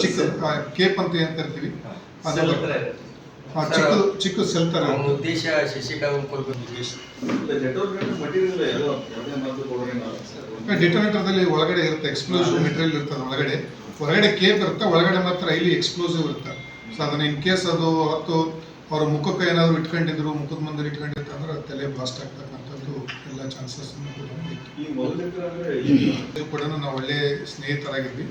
ಚಿಕ್ಕ ಆ, ಕೇಪ್ ಅಂತ ಏನ್ ಕರಿತೀವಿ? ಚಿಕ್ಕ. ಆ, ಚಿಕ್ಕದು ಚಿಕ್ಕ ಸೆಲ್ ಅವನ ಉದ್ದೇಶ ಮದ್ದು ಒಳಗಡೆ ಇರುತ್ತೆ ಎಕ್ಸ್ಪ್ಲೋಸಿವ್ ಮೆಟೀರಿಯಲ್ ಇರ್ತದೆ ಒಳಗಡೆ. ಹೊರಗಡೆ ಕೇಪ್ ಇರುತ್ತೆ ಒಳಗಡೆ ಮಾತ್ರ ಇಲ್ಲಿ ಎಕ್ಸ್ಪ್ಲೋಸಿವ್ ಇರುತ್ತೆ. ಸೊ ಅದನ್ನ ಇನ್ ಕೇಸ್ ಅದು ಹೊತ್ತು ಅವ್ರ ಮುಖಕ್ಕೆ ಏನಾದರೂ ಇಟ್ಕೊಂಡಿದ್ರು ಮುಖದ ಮುಂದೆ ಇಟ್ಕೊಂಡಿತ್ತು ಅಂದ್ರೆ ತಲೆ ಬ್ಲಾಸ್ಟ್ ಆಗ್ತಕ್ಕಂಥದ್ದು ಎಲ್ಲ ಚಾನ್ಸಸ್ ಕೂಡ ನಾವು ಒಳ್ಳೆ ಸ್ನೇಹಿತರಾಗಿದ್ವಿ.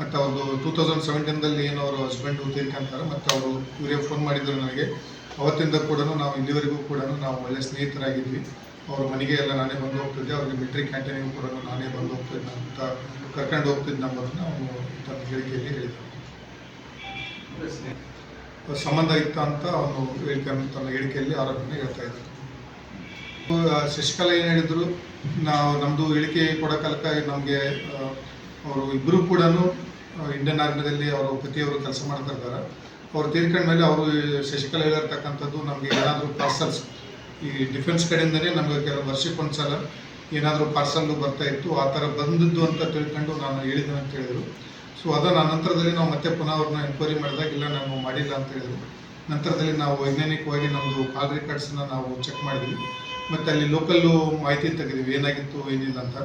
ಮತ್ತು ಅವ್ರದ್ದು ಟೂ ತೌಸಂಡ್ ಸೆವೆಂಟೀನ್ದಲ್ಲಿ ಏನು ಅವರು ಹಸ್ಬೆಂಡ್ ತೀರ್ಕೊಂತಾರೆ ಮತ್ತು ಅವರು ಇವರೇ ಫೋನ್ ಮಾಡಿದ್ರು ನನಗೆ. ಅವತ್ತಿಂದ ಕೂಡ ನಾವು ಇಲ್ಲಿವರೆಗೂ ಕೂಡ ನಾವು ಒಳ್ಳೆ ಸ್ನೇಹಿತರಾಗಿದ್ವಿ. ಅವ್ರ ಮನೆಗೆ ಎಲ್ಲ ನಾನೇ ಬಂದು ಹೋಗ್ತಿದ್ದೆ. ಅವ್ರಿಗೆ ಮಿಲಿಟರಿ ಕ್ಯಾಂಟೀನಿಗೂ ಕೂಡ ನಾನೇ ಬಂದು ಹೋಗ್ತಿದ್ದೆ ಅಂತ ಕರ್ಕೊಂಡು ಹೋಗ್ತಿದ್ದೆ ನಂಬರನ್ನು ಅವನು ತನ್ನ ಹೇಳಿಕೆಯಲ್ಲಿ ಹೇಳಿದ್ದ ಸಂಬಂಧ ಇತ್ತ ಅಂತ ಅವನು ಹೇಳ್ಕೊಂಡು ತನ್ನ ಹೇಳಿಕೆಯಲ್ಲಿ ಆರೋಪನ ಹೇಳ್ತಾ ಇದ್ದರು ಶಶಿಕಲಾ ಏನು ಹೇಳಿದ್ರು, ನಾವು ನಮ್ಮದು ಹೇಳಿಕೆ ಕೊಡೋ ಕಾಲಕ್ಕ ನಮಗೆ ಅವರು ಇಬ್ಬರು ಕೂಡ ಇಂಡಿಯನ್ ಆರ್ಮಿದಲ್ಲಿ ಅವರು ಪತಿಯವರು ಕೆಲಸ ಮಾಡ್ತಾ ಇದ್ದಾರೆ. ಅವ್ರು ತೀರ್ಕೊಂಡ ಮೇಲೆ ಅವರು ಶಶಿಕಲಾ ಹೇಳಿರ್ತಕ್ಕಂಥದ್ದು ನಮಗೆ ಏನಾದರೂ ಪಾರ್ಸಲ್ಸ್ ಈ ಡಿಫೆನ್ಸ್ ಕಡೆಯಿಂದನೇ ನಮಗೆ ಕೆಲವು ವರ್ಷಕ್ಕೆ ಒಂದ್ಸಲ ಏನಾದರೂ ಪಾರ್ಸಲ್ಲು ಬರ್ತಾ ಇತ್ತು. ಆ ಥರ ಬಂದದ್ದು ಅಂತ ತಿಳ್ಕೊಂಡು ನಾನು ಹೇಳಿದ್ದೇನೆ ಅಂತ ಹೇಳಿದರು. ಸೊ ಅದನ್ನು ನಂತರದಲ್ಲಿ ನಾವು ಮತ್ತೆ ಪುನಃ ಅವ್ರನ್ನ ಎನ್ಕ್ವೈರಿ ಮಾಡಿದಾಗ, ಇಲ್ಲ, ನಾನು ಮಾಡಿಲ್ಲ ಅಂತ ಹೇಳಿದರು. ನಂತರದಲ್ಲಿ ನಾವು ವೈಜ್ಞಾನಿಕವಾಗಿ ನಮ್ಮದು ಕಾಲ್ ರೆಕಾರ್ಡ್ಸನ್ನ ನಾವು ಚೆಕ್ ಮಾಡಿದ್ವಿ. ಮತ್ತು ಅಲ್ಲಿ ಲೋಕಲ್ಲು ಮಾಹಿತಿ ತೆಗೆದಿವಿ. ಏನಾಗಿತ್ತು, ಏನಿಲ್ಲ ಅಂತ.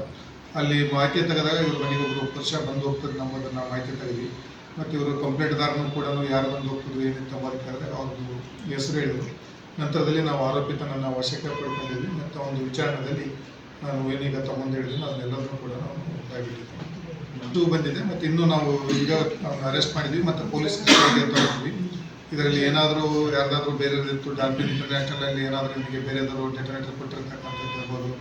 ಅಲ್ಲಿ ಮಾಹಿತಿ ತೆಗೆದಾಗ ಇವ್ರ ಮನೆಗೆ ಒಬ್ಬರು ಪುರುಷ ಬಂದು ಹೋಗ್ತದೆ ನಮ್ಮದನ್ನು ಮಾಹಿತಿ ತೆಗೆದ್ವಿ. ಮತ್ತು ಇವರು ಕಂಪ್ಲೇಂಟ್ದಾರನು ಕೂಡ ಯಾರು ಬಂದು ಹೋಗ್ತದ್ರು, ಏನಿತ್ತು ಅಂತ ಅವ್ರದ್ದು ಹೆಸರು ಹೇಳಿದರು. ನಂತರದಲ್ಲಿ ನಾವು ಆರೋಪಿತನನ್ನು ವಶಕ್ಕೆ ಪಡ್ಕೊಂಡಿದ್ವಿ. ಮತ್ತು ಒಂದು ವಿಚಾರಣೆಯಲ್ಲಿ ನಾನು ಏನೀಗ ತಗೊಂಡು ಹೇಳಿದ್ವಿ ಅದನ್ನೆಲ್ಲದನ್ನು ಕೂಡ ನಾವು ಇದಾಗಿಟ್ಟಿದ್ದೀವಿ ಇದು ಬಂದಿದೆ, ಮತ್ತು ಇನ್ನೂ ನಾವು ಈಗ ಅರೆಸ್ಟ್ ಮಾಡಿದ್ವಿ, ಮತ್ತು ಪೊಲೀಸ್ ಕಸ್ಟಡಿಗೆ ಇದರಲ್ಲಿ ಏನಾದರೂ ಯಾರ್ದಾದ್ರೂ ಬೇರೆ ಇತ್ತು ಡಾಲ್ಫಿನ್ ಇಂಟರ್ನ್ಯಾಷನಲ್ ಅಲ್ಲಿ ಏನಾದರೂ ನಿಮಗೆ ಬೇರೆದಾದ್ರು ಡೆಟರ್ನೇಟರ್ ಕೊಟ್ಟಿರ್ತಕ್ಕಂಥದ್ದು ಇರ್ಬೋದು,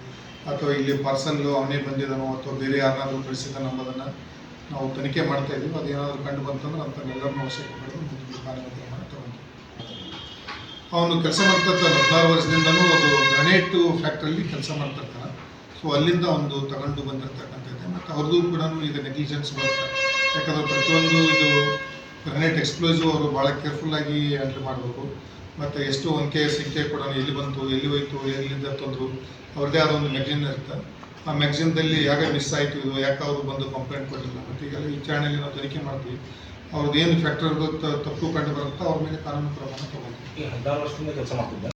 ಅಥವಾ ಇಲ್ಲಿ ಪರ್ಸನ್ಗಳು ಅವನೇ ಬಂದಿದ್ದಾನೋ, ಅಥವಾ ಬೇರೆ ಯಾರನ್ನಾದರೂ ಕಳಿಸಿದ್ದಾನೋ ಅನ್ನೋದನ್ನು ನಾವು ತನಿಖೆ ಮಾಡ್ತಾ ಇದ್ದೀವಿ ಅದೇನಾದರೂ ಕಂಡು ಬಂತಂದ್ರೆ ಅಂಥನ್ನೆಲ್ಲರನ್ನೂ ವಶಕ್ಕೆ ಪಡೆದು ಮುಂದಿನ ಕಾನೂನು ಕ್ರಮ ತಗೊಂತೀವಿ ಅವನು ಕೆಲಸ ಮಾಡ್ತಿರ್ತ ಹದಿನಾರು ವರ್ಷದಿಂದಲೂ ಅದು ಗ್ರನೇಟ್ ಫ್ಯಾಕ್ಟ್ರಿಯಲ್ಲಿ ಕೆಲಸ ಮಾಡ್ತಿರ್ತಾನೆ. ಸೊ ಅಲ್ಲಿಂದ ಒಂದು ತಗೊಂಡು ಬಂದಿರತಕ್ಕಂಥದ್ದು. ಮತ್ತು ಅವ್ರದ್ದು ಕೂಡ ಈಗ ನೆಗ್ಲಿಜೆನ್ಸ್ ಬರುತ್ತೆ. ಯಾಕಂದರೆ ಪ್ರತಿಯೊಂದು ಇದು ಗ್ರನೇಟ್ ಎಕ್ಸ್ಪ್ಲೋಸಿವ್ ಅವರು ಭಾಳ ಕೇರ್ಫುಲ್ಲಾಗಿ ಹ್ಯಾಂಡಲ್ ಮಾಡಬೇಕು. ಮತ್ತು ಎಷ್ಟು ಒಂಕೆ ಸಿಂಕೆ ಕೂಡ ಎಲ್ಲಿ ಬಂತು, ಎಲ್ಲಿ ಹೋಯ್ತು, ಎಲ್ಲಿಂದ ತಂದರು, ಅವ್ರದ್ದೇ ಆದ ಒಂದು ಮ್ಯಾಗ್ಝಿನ್ ಇರುತ್ತೆ. ಆ ಮ್ಯಾಗ್ಝಿನ್ದಲ್ಲಿ ಯಾಕೆ ಮಿಸ್ ಆಯಿತು, ಇದು ಯಾಕೆ ಅವರು ಬಂದು ಕಂಪ್ಲೇಂಟ್ ಕೊಟ್ಟಿಲ್ಲ. ಮತ್ತು ಈಗೆಲ್ಲ ವಿಚಾರಣೆಯಲ್ಲಿ ನಾವು ತನಿಖೆ ಮಾಡ್ತೀವಿ. ಅವ್ರದ್ದು ಏನು ಫ್ಯಾಕ್ಟರ್ ತಪ್ಪು ಕಂಡು ಬರುತ್ತೋ, ಅವ್ರ ಮೇಲೆ ಕಾನೂನು ಕ್ರಮವನ್ನು ತಗೊಂಡು ಹದಿನಾರು ವರ್ಷದಿಂದ ಕೆಲಸ ಮಾಡ್ತಿದ್ದ?